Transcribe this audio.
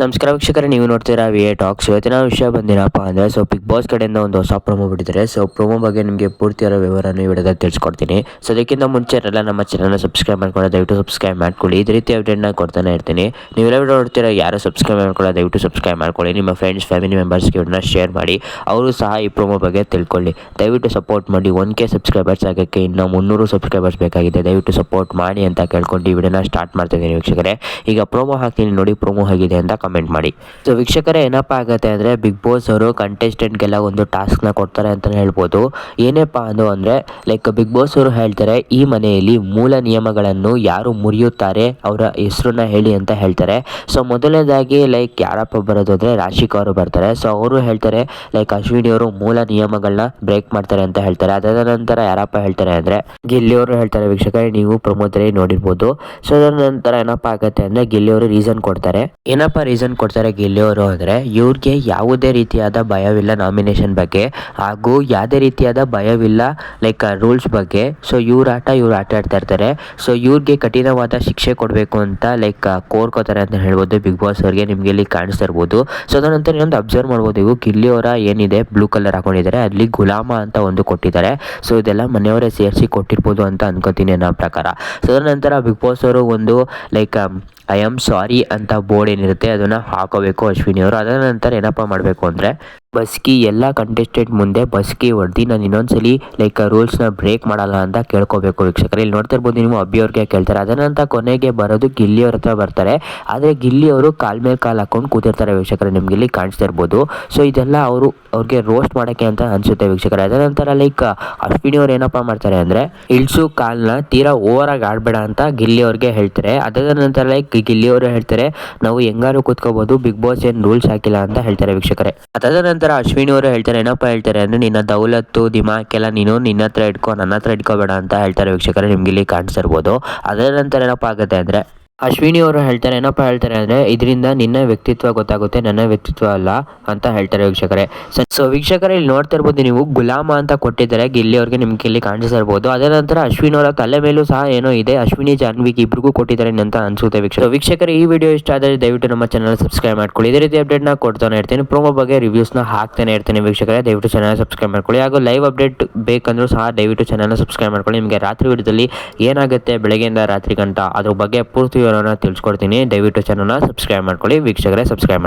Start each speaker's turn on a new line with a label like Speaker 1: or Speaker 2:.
Speaker 1: ನಮಸ್ಕಾರ ವೀಕ್ಷಕರೇ, ನೀವು ನೋಡ್ತೀರಾ ವಿ ಎ ಟಾಕ್ಸ್ ಇವತ್ತಿನ ವಿಷಯ ಬಂದಿರಪ್ಪ ಅಂದರೆ ಸೊ ಬಿಗ್ ಬಾಸ್ ಕಡೆಯಿಂದ ಒಂದು ಹೊಸ ಪ್ರೊಮೋ ಬಿಟ್ಟಿದ್ದಾರೆ. ಸೊ ಪ್ರೊಮೋ ಬಗ್ಗೆ ನಿಮಗೆ ಪೂರ್ತಿಯಾದ ವಿವರನ ಈ ವಿಡಿಯೋದಲ್ಲಿ ತಿಳಿಸ್ಕೊಡ್ತೀನಿ. ಸೊ ಅದಕ್ಕಿಂತ ಮುಂಚೆ ಎಲ್ಲ ನಮ್ಮ ಚಾನಲ್ನ ಸಬ್ಸ್ಕ್ರೈಬ್ ಮಾಡ್ಕೊಳ್ಳೋ, ದಯವಿಟ್ಟು ಸಬ್ಸ್ಕ್ರೈಬ್ ಮಾಡ್ಕೊಳ್ಳಿ. ಇದೇ ರೀತಿ ಅಪ್ಡೇಟ್ನ ಕೊಡ್ತಾನೆ ಇರ್ತೀನಿ. ನೀವೆಲ್ಲ ವಿಡಿಯೋ ನೋಡ್ತೀರಾ ಯಾರು ಸಬ್ಸ್ಕ್ರೈಬ್ ಮಾಡ್ಕೊಳ್ಳೋ, ದಯವಿಟ್ಟು ಸಬ್ಸ್ಕ್ರೈಬ್ ಮಾಡ್ಕೊಳ್ಳಿ. ನಿಮ್ಮ ಫ್ರೆಂಡ್ಸ್ ಫ್ಯಾಮಿಲಿ ಮೆಂಬರ್ಸ್ಗೆ ಇವನ್ನ ಶೇರ್ ಮಾಡಿ. ಅವರು ಸಹ ಈ ಪ್ರೊಮೋ ಬಗ್ಗೆ ತಿಳ್ಕೊಳ್ಳಿ. ದಯವಿಟ್ಟು ಸಪೋರ್ಟ್ ಮಾಡಿ. ಒನ್ ಕೆ ಸಬ್ಸ್ಕ್ರೈಬರ್ಸ್ ಆಗೋಕ್ಕೆ ಇನ್ನೂ ಮುನ್ನೂರು ಸಬ್ಸ್ಕ್ರೈಬರ್ಸ್ ಬೇಕಾಗಿದೆ. ದಯವಿಟ್ಟು ಸಪೋರ್ಟ್ ಮಾಡಿ ಅಂತ ಕೇಳ್ಕೊಂಡು ಈ ವಿಡಿಯೋನ ಸ್ಟಾರ್ಟ್ ಮಾಡ್ತಾ ಇದ್ದೀನಿ ವೀಕ್ಷಕರೇ. ಈಗ ಪ್ರೊಮೋ ಹಾಕ್ತೀನಿ ನೋಡಿ ಪ್ರೊಮೋ ಹೇಗಿದೆ ಅಂತ ಕಮೆಂಟ್ ಮಾಡಿ. ಸೊ ವೀಕ್ಷಕರೇ, ಏನಪ್ಪ ಆಗುತ್ತೆ ಅಂದರೆ ಬಿಗ್ ಬಾಸ್ ಅವರು ಕಂಟೆಸ್ಟೆಂಟ್ಗೆಲ್ಲ ಒಂದು ಟಾಸ್ಕ್ನ ಕೊಡ್ತಾರೆ ಅಂತಲೇ ಹೇಳ್ಬೋದು. ಏನಪ್ಪ ಅಂದು ಅಂದರೆ ಲೈಕ್ ಬಿಗ್ ಬಾಸ್ ಅವರು ಹೇಳ್ತಾರೆ, ಈ ಮನೆಯಲ್ಲಿ ಮೂಲ ನಿಯಮಗಳನ್ನು ಯಾರು ಮುರಿಯುತ್ತಾರೆ, ಅವರ ಹೆಸರನ್ನ ಹೇಳಿ ಅಂತ ಹೇಳ್ತಾರೆ. ಸೊ ಮೊದಲನೇದಾಗಿ ಲೈಕ್ ಯಾರಪ್ಪ ಬರೋದು ಅಂದರೆ ರಾಶಿಕ ಅವರು ಬರ್ತಾರೆ. ಸೊ ಅವರು ಹೇಳ್ತಾರೆ ಲೈಕ್ ಅಶ್ವಿನಿ ಅವರು ಮೂಲ ನಿಯಮಗಳನ್ನ ಬ್ರೇಕ್ ಮಾಡ್ತಾರೆ ಅಂತ ಹೇಳ್ತಾರೆ. ಅದಾದ ನಂತರ ಯಾರಪ್ಪ ಹೇಳ್ತಾರೆ ಅಂದರೆ ಗಿಲ್ಲಿಯವರು ಹೇಳ್ತಾರೆ ವೀಕ್ಷಕರೇ, ನೀವು ಪ್ರಮೋದರಲ್ಲಿ ನೋಡಿರ್ಬೋದು. ಸೊ ಅದರ ನಂತರ ಏನಪ್ಪ ಆಗುತ್ತೆ ಅಂದರೆ ಗಿಲ್ಲಿಯವರು ರೀಸನ್ ಕೊಡ್ತಾರೆ. ಏನಪ್ಪ ರೀಸನ್ ಕೊಡ್ತಾರೆ ಗೆಲ್ಲೋರು ಅಂದರೆ ಇವ್ರಿಗೆ ಯಾವುದೇ ರೀತಿಯಾದ ಭಯವಿಲ್ಲ ನಾಮಿನೇಷನ್ ಬಗ್ಗೆ, ಹಾಗೂ ಯಾವುದೇ ರೀತಿಯಾದ ಭಯವಿಲ್ಲ ಲೈಕ್ ರೂಲ್ಸ್ ಬಗ್ಗೆ. ಸೊ ಇವ್ರ ಆಟ, ಇವ್ರು ಆಟ ಆಡ್ತಾ ಇರ್ತಾರೆ. ಸೊ ಇವ್ರಿಗೆ ಕಠಿಣವಾದ ಶಿಕ್ಷೆ ಕೊಡಬೇಕು ಅಂತ ಲೈಕ್ ಕೋರ್ಕೋತಾರೆ ಅಂತ ಹೇಳ್ಬೋದು, ಬಿಗ್ ಬಾಸ್ ಅವ್ರಿಗೆ ನಿಮಗೆ ಇಲ್ಲಿ ಕಾಣಿಸ್ತಾ ಇರ್ಬೋದು. ಸೊ ಅದನಂತರ ಇನ್ನೊಂದು ಅಬ್ಸರ್ವ್ ಮಾಡ್ಬೋದು, ಇವು ಗಿಲ್ಲಿಯವರ ಏನಿದೆ ಬ್ಲೂ ಕಲರ್ ಹಾಕೊಂಡಿದ್ದಾರೆ, ಅಲ್ಲಿ ಗುಲಾಮ ಅಂತ ಒಂದು ಕೊಟ್ಟಿದ್ದಾರೆ. ಸೊ ಇದೆಲ್ಲ ಮನೆಯವರೇ ಸೇರಿಸಿ ಕೊಟ್ಟಿರ್ಬೋದು ಅಂತ ಅನ್ಕೋತೀನಿ ನನ್ನ ಪ್ರಕಾರ. ಸೊ ಅದರ ನಂತರ ಬಿಗ್ ಬಾಸ್ ಅವರು ಒಂದು ಲೈಕ್ ಐ ಆಮ್ ಸಾರಿ ಅಂತ ಬೋರ್ಡ್ ಏನಿರುತ್ತೆ, ಅದನ್ನು ಹಾಕೋಬೇಕು ಅಶ್ವಿನಿ ಅವರು ಅದರ ನಂತರ ಏನಪ್ಪ ಮಾಡಬೇಕು ಅಂದರೆ ಬಸ್ಕಿ ಎಲ್ಲ ಕಂಟೆಸ್ಟೆಂಟ್ ಮುಂದೆ ಬಸ್ಕಿ ಹೊಡೆದು ನಾನು ಇನ್ನೊಂದ್ಸಲಿ ಲೈಕ್ ರೂಲ್ಸ್ನ ಬ್ರೇಕ್ ಮಾಡಲ್ಲ ಅಂತ ಕೇಳ್ಕೋಬೇಕು ವೀಕ್ಷಕರು. ಇಲ್ಲಿ ನೋಡ್ತಾ ಇರ್ಬೋದು ನೀವು ಅಬ್ಬಿ ಅವ್ರಿಗೆ ಕೇಳ್ತಾರೆ. ಅದನಂತರ ಕೊನೆಗೆ ಬರೋದು ಗಿಲ್ಲಿ ಅವ್ರ ಹತ್ರ ಬರ್ತಾರೆ. ಆದರೆ ಗಿಲ್ಲಿ ಅವರು ಕಾಲ್ ಮೇಲೆ ಕಾಲು ಹಾಕೊಂಡು ಕೂತಿರ್ತಾರೆ ವೀಕ್ಷಕರು, ನಿಮ್ಗೆ ಇಲ್ಲಿ ಕಾಣಿಸ್ತಾ ಇರ್ಬೋದು. ಸೊ ಇದೆಲ್ಲ ಅವರು ಅವ್ರಿಗೆ ರೋಸ್ಟ್ ಮಾಡೋಕ್ಕೆ ಅಂತ ಅನಿಸುತ್ತೆ ವೀಕ್ಷಕರೇ. ಅದರ ನಂತರ ಲೈಕ್ ಅಶ್ವಿನಿ ಅವ್ರು ಏನಪ್ಪ ಮಾಡ್ತಾರೆ ಅಂದರೆ, ಇಳಿಸು ಕಾಲ್ನ ತೀರಾ ಓವರಾಗಿ ಆಡಬೇಡ ಅಂತ ಗಿಲ್ಲಿ ಅವ್ರಿಗೆ ಹೇಳ್ತಾರೆ. ಅದಾದ ನಂತರ ಲೈಕ್ ಗಿಲ್ಲಿ ಅವರು ಹೇಳ್ತಾರೆ, ನಾವು ಹೆಂಗಾರು ಕೂತ್ಕೋಬೋದು, ಬಿಗ್ ಬಾಸ್ ಏನು ರೂಲ್ಸ್ ಹಾಕಿಲ್ಲ ಅಂತ ಹೇಳ್ತಾರೆ ವೀಕ್ಷಕರೇ. ಅದಾದ ನಂತರ ಅಶ್ವಿನಿ ಅವರು ಹೇಳ್ತಾರೆ, ಏನಪ್ಪ ಹೇಳ್ತಾರೆ ಅಂದರೆ, ನಿನ್ನ ದೌಲತ್ತು, ದಿಮಾಕೆಲ್ಲ ನೀನು ನಿನ್ನ ಹತ್ರ ಇಟ್ಕೋ, ನನ್ನ ಹತ್ರ ಇಟ್ಕೋಬೇಡ ಅಂತ ಹೇಳ್ತಾರೆ ವೀಕ್ಷಕರೇ, ನಿಮ್ಗೆ ಇಲ್ಲಿ ಕಾಣಿಸಿರ್ಬೋದು. ಅದರ ನಂತರ ಏನಪ್ಪ ಆಗುತ್ತೆ ಅಂದರೆ ಅಶ್ವಿನಿ ಅವರು ಹೇಳ್ತಾರೆ, ಏನಪ್ಪ ಹೇಳ್ತಾರೆ ಅಂದರೆ, ಇದರಿಂದ ನಿನ್ನ ವ್ಯಕ್ತಿತ್ವ ಗೊತ್ತಾಗುತ್ತೆ, ನನ್ನ ವ್ಯಕ್ತಿತ್ವ ಅಲ್ಲ ಅಂತ ಹೇಳ್ತಾರೆ ವೀಕ್ಷಕರೇ. ಸೊ ವೀಕ್ಷಕರೇ, ಇಲ್ಲಿ ನೋಡ್ತಾ ಇರ್ಬೋದು ನೀವು, ಗುಲಾಮ ಅಂತ ಕೊಟ್ಟಿದ್ದಾರೆ, ಗಿಲ್ಲಿ ಅವ್ರಿಗೆ ನಿಮ್ಗೆ ಇಲ್ಲಿ ಕಾಣಿಸ್ತಾ ಅದರ ನಂತರ ಅಶ್ವಿನಿ ಅವರ ತಲೆ ಮೇಲೂ ಸಹ ಏನೋ ಇದೆ, ಅಶ್ವಿನಿ ಜಾನ್ವಿಗೆ ಇಬ್ಬರಿಗೂ ಕೊಟ್ಟಿದ್ದಾರೆ ಅಂತ ಅನ್ಸುತ್ತೆ ವೀಕ್ಷಕ ವೀಕ್ಷಕರೇ, ಈ ವಿಡಿಯೋ ಇಷ್ಟ ಆದರೆ ದಯವಿಟ್ಟು ನಮ್ಮ ಚಾನಲ್ ಸಬ್ಸ್ಕ್ರೈಬ್ ಮಾಡ್ಕೊಳ್ಳಿ. ಇದೇ ರೀತಿ ಅಪ್ಡೇಟ್ನ ಕೊಡ್ತಾನೆ ಇರ್ತೀನಿ ಪ್ರೋಮೋ ಬಗ್ಗೆ ರಿವ್ಯೂಸ್ನ ಹಾಕ್ತಾನೆ ಇರ್ತೀನಿ ವೀಕ್ಷಕರೇ. ದಯವಿಟ್ಟು ಚಾನಲ್ ಸಬ್ಸ್ಕ್ರೈಬ್ ಮಾಡ್ಕೊಳ್ಳಿ. ಹಾಗೂ ಲೈವ್ ಅಪ್ಡೇಟ್ ಬೇಕಂದ್ರೂ ಸಹ ದಯವಿಟ್ಟು ಚಾನಲ್ನ ಸಬ್ಸ್ಕ್ರೈಬ್ ಮಾಡ್ಕೊಳ್ಳಿ. ನಿಮಗೆ ರಾತ್ರಿ ವಿಡಿಯೋದಲ್ಲಿ ಏನಾಗುತ್ತೆ, ಬೆಳಗ್ಗೆಯಿಂದ ರಾತ್ರಿ ಗಂಟ, ಅದ್ರ ಬಗ್ಗೆ ಪೂರ್ತಿ ವಿವರನ ತಿಳಿಸ್ಕೊಡ್ತೀನಿ. ದಯವಿಟ್ಟು ಚಾನಲ್ನ ಸಬ್ಸ್ಕ್ರೈಬ್ ಮಾಡ್ಕೊಳ್ಳಿ. ವೀಕ್ಷಕರೇ ಸಬ್ಸ್ಕ್ರೈಬ್ ಮಾಡಿ